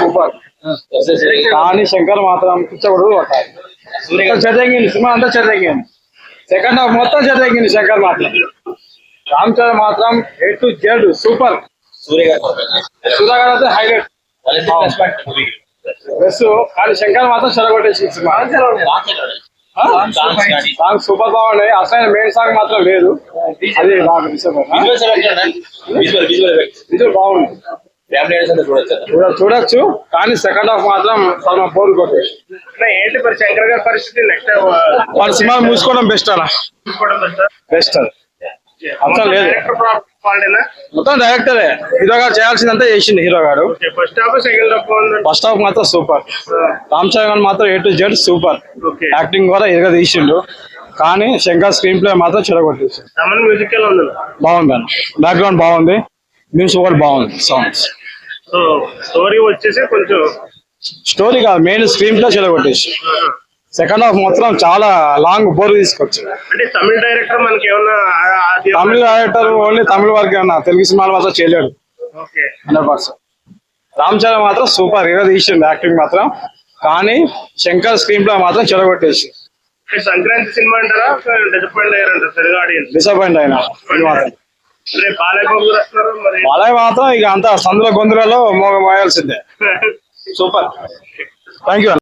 Super కానీ శంకర్ మాత్రం పిచ్చగొడు కొట్టాలి చెద్దగింది సినిమా అంతా చెద్దగింది సెకండ్ హాఫ్ మొత్తం చెద్దగింది శంకర్ మాత్రం. రామ్ చరణ్ మాత్రం A to Z super Surya గారు సుధా గారు అయితే హైలైట్. బెస్ట్ కానీ శంకర్ మాత్రం చెడగొట్టేసి సినిమా. సాంగ్ సూపర్ బాగున్నాయి. అసలు మెయిన్ సాంగ్ మాత్రం లేదు. అది ఉంటాయి విజువల్ బాగుంది. చూడొచ్చు? చూడ చూడొచ్చు కానీ సెకండ్ హాఫ్ మాత్రం చాలా బోర్ కొట్టేసి ఏంటి మరి శంకర్ గారి పరిస్థితి? నెక్స్ట్ వాళ్ళ సినిమా మూసుకోవడం బెస్ట్ అలా. బెస్ట్ అసలు లేదు. మొత్తం డైరెక్టరే హీరో గారు చేయాల్సిందంతా చేసింది హీరో గారు. First half second half first half మాత్రం సూపర్ రామ్ చరణ్ గారు మాత్రం A to Z super acting కూడా ఇరగ తీసిండు. కానీ శంకర్ స్క్రీన్ ప్లే మాత్రం చెడగొట్టేసి బాగుంది అన్న. బ్యాక్గ్రౌండ్ బాగుంది. మ్యూజిక్ కూడా బాగుంది సాంగ్స్ సో స్టోరీ వచ్చేసి కొంచెం స్టోరీ కాదు మెయిన్ స్క్రీన్ ప్లే చెడగొట్టేసి. సెకండ్ హాఫ్ మాత్రం చాలా లాంగ్ బోర్ తీసుకొచ్చు అంటే తమిళ డైరెక్టర్ మనకి ఏమన్నా తమిళ డైరెక్టర్ ఓన్లీ తమిళ వరకే అన్న తెలుగు సినిమాలు మాత్రం చేయలేడు okay. Hundred percent. Ram Charan మాత్రం సూపర్ ఇరగ తీసిండు యాక్టింగ్ మాత్రం. కానీ శంకర్ స్క్రీన్ ప్లే మాత్రం చెడగొట్టేసి సంక్రాంతి సినిమా అంటారా? Disappoint Telugu audience. డిసప్పాయింట్ అయినా. మాత్రం బాలయ్య మాత్రం ఇక అంత సందుల గొంతులలో మోగ మోయాల్సిందే. సూపర్. Thank you